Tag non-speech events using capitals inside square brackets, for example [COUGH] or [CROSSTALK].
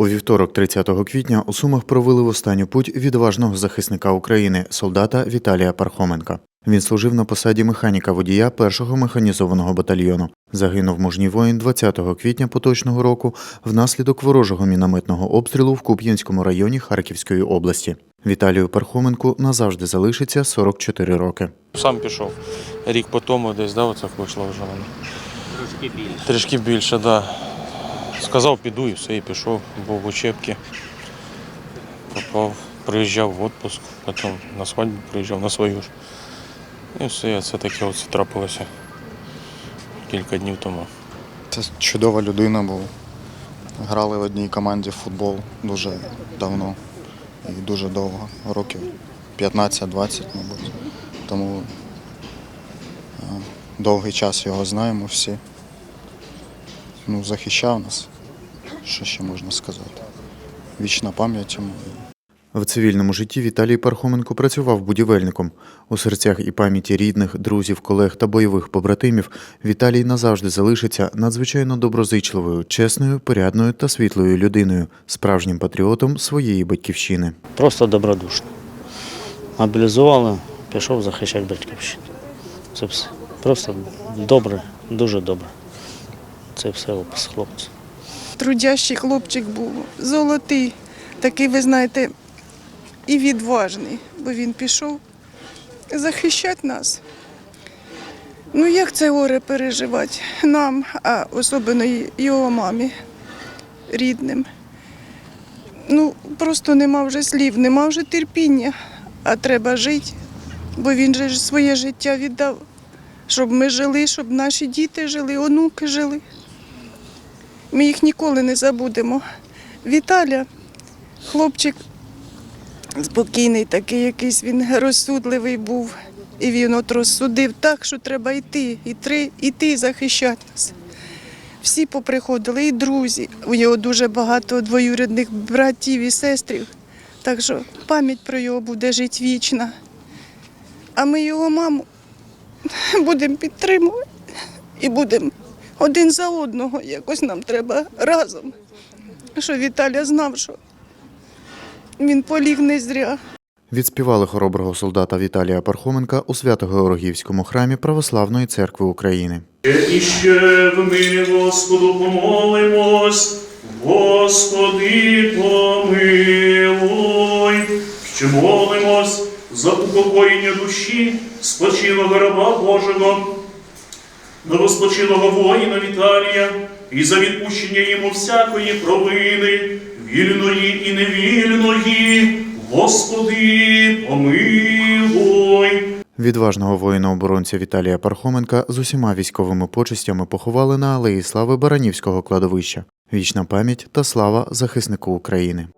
У вівторок, 30 квітня, у Сумах провели в останню путь відважного захисника України, солдата Віталія Пархоменка. Він служив на посаді механіка водія 1-го механізованого батальйону. Загинув мужній воїн 20 квітня поточного року внаслідок ворожого мінометного обстрілу в Куп'янському районі Харківської області. Віталію Пархоменку назавжди залишиться 44 роки. Сам пішов. Рік по тому десь, да, оце вийшло вже мене. Трошки більше. Трішки більше. Да. Сказав, піду і все, і пішов, був в учебці. Попав, приїжджав в відпуск, потім на свадьбу приїжджав на свою ж. І все, це таке оце трапилося кілька днів тому. Це чудова людина був. Грали в одній команді в футбол дуже давно і дуже довго, років 15-20, мабуть. Тому е, довгий час його знаємо всі. Ну, захищав нас. Що ще можна сказати? Вічна пам'ять йому. В цивільному житті Віталій Пархоменко працював будівельником. У серцях і пам'яті рідних, друзів, колег та бойових побратимів Віталій назавжди залишиться надзвичайно доброзичливою, чесною, порядною та світлою людиною, справжнім патріотом своєї батьківщини. Просто добродушно. Мобілізували, пішов захищати батьківщину. Це все. Просто добре, дуже добре. Це все опис хлопця. Трудящий хлопчик був, золотий, такий, ви знаєте, і відважний, бо він пішов захищати нас. Ну як це горе переживати нам, а особливо його мамі, рідним. Ну, просто нема вже слів, нема вже терпіння, а треба жити, бо він же своє життя віддав, щоб ми жили, щоб наші діти жили, онуки жили. Ми їх ніколи не забудемо. Віталя, хлопчик спокійний, такий якийсь він розсудливий був. І він от розсудив так, що треба йти, йти, йти захищати нас. Всі поприходили, і друзі. У нього дуже багато двоюрідних братів і сестрів. Так що пам'ять про його буде жити вічна. А ми його маму [LAUGHS] будемо підтримувати і будемо один за одного. Якось нам треба разом. Що Віталя знав, що він поліг не зря. Відспівали хороброго солдата Віталія Пархоменка у Свято-Георгіївському храмі Православної церкви України. І ще ми Господу помолимось, Господи помилуй, що молимось за упокоєння душі спочилого раба Божого, новоспочилого воїна Віталія і за відпущення йому всякої провини, вільної і невільної, Господи помилуй. Відважного воїна-оборонця Віталія Пархоменка з усіма військовими почестями поховали на алеї слави Баранівського кладовища. Вічна пам'ять та слава захиснику України.